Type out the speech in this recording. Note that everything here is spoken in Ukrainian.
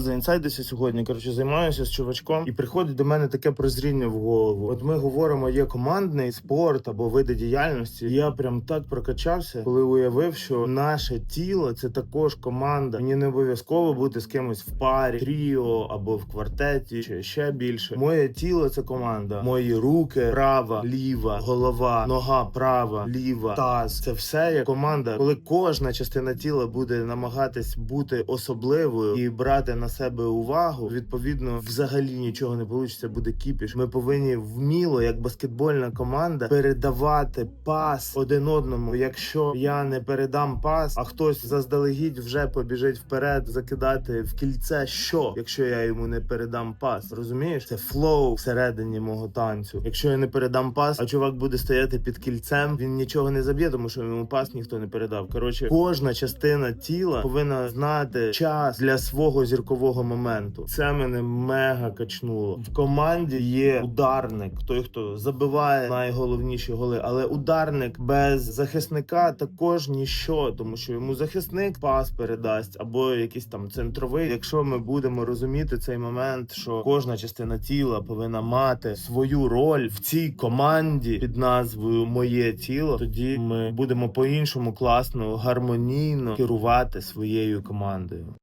заінсайдився сьогодні. Коротше, займаюся з чувачком, і приходить до мене таке прозріння в голову. От ми говоримо, є командний спорт або види діяльності. Я прям так прокачався, коли уявив, що наше тіло це також команда. Мені не обов'язково бути з кимось в парі, тріо або в квартеті, чи ще більше. Моє тіло це команда. Мої руки, права, ліва, голова, нога, права, ліва, таз. Це все як команда. Коли кожна частина тіла буде намагатись бути особливою і брати на себе увагу, відповідно, взагалі нічого не вийде, буде кіпіш. Ми повинні вміло, як баскетбольна команда, передавати пас один одному. Якщо я не передам пас, а хтось заздалегідь вже побіжить вперед, закидати в кільце. Що, якщо я йому не передам пас? Розумієш? Це флоу всередині мого танцю. Якщо я не передам пас, а чувак буде стояти під кільцем, він нічого не заб'є, тому що йому пас ніхто не передав. Коротше, кожна частина тіла повинна знати час для свого зіркового моменту. Це мене мега качнуло. В команді є ударник, той, хто забиває найголовніші голи, але ударник без захисника також ніщо, тому що йому захисник пас передасть або якийсь там центровий. Якщо ми будемо розуміти цей момент, що кожна частина тіла повинна мати свою роль в цій команді під назвою Моє тіло, тоді ми будемо по-іншому класно, гармонійно керувати своєю командою.